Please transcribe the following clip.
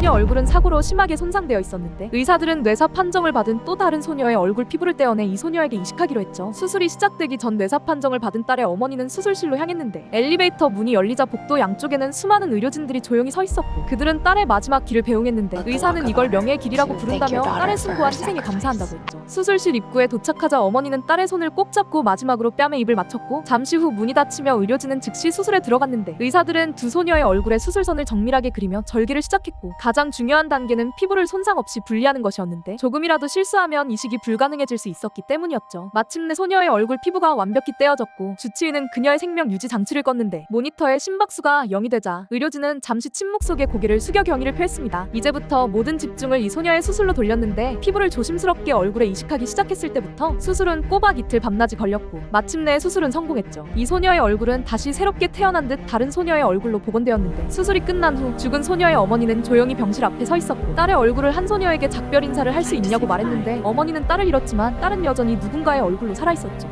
소녀 얼굴은 사고로 심하게 손상되어 있었는데 의사들은 뇌사 판정을 받은 또 다른 소녀의 얼굴 피부를 떼어내 이 소녀에게 이식하기로 했죠. 수술이 시작되기 전 뇌사 판정을 받은 딸의 어머니는 수술실로 향했는데 엘리베이터 문이 열리자 복도 양쪽에는 수많은 의료진들이 조용히 서 있었고 그들은 딸의 마지막 길을 배웅했는데 의사는 이걸 명예의 길이라고 부른다며 딸의 숨고와 희생에 감사한다고 했죠. 수술실 입구에 도착하자 어머니는 딸의 손을 꼭 잡고 마지막으로 뺨에 입을 맞췄고 잠시 후 문이 닫히며 의료진은 즉시 수술에 들어갔는데 의사들은 두 소녀의 얼굴에 수술선을 정밀하게 그리며 절개를 시작했고 가장 중요한 단계는 피부를 손상 없이 분리하는 것이었는데 조금이라도 실수하면 이식이 불가능해질 수 있었기 때문이었죠. 마침내 소녀의 얼굴 피부가 완벽히 떼어졌고 주치의는 그녀의 생명 유지 장치를 껐는데 모니터에 심박수가 0이 되자 의료진은 잠시 침묵 속에 고개를 숙여 경의를 표했습니다. 이제부터 모든 집중을 이 소녀의 수술로 돌렸는데 피부를 조심스럽게 얼굴에 이식하기 시작했을 때부터 수술은 꼬박 이틀 밤낮이 걸렸고 마침내 수술은 성공했죠. 이 소녀의 얼굴은 다시 새롭게 태어난 듯 다른 소녀의 얼굴로 복원되었는데 수술이 끝난 후 죽은 소녀의 어머니는 조용히 병실 앞에 서 있었고 딸의 얼굴을 한 소녀에게 작별 인사를 할 수 있냐고 말했는데 어머니는 딸을 잃었지만 딸은 여전히 누군가의 얼굴로 살아 있었죠.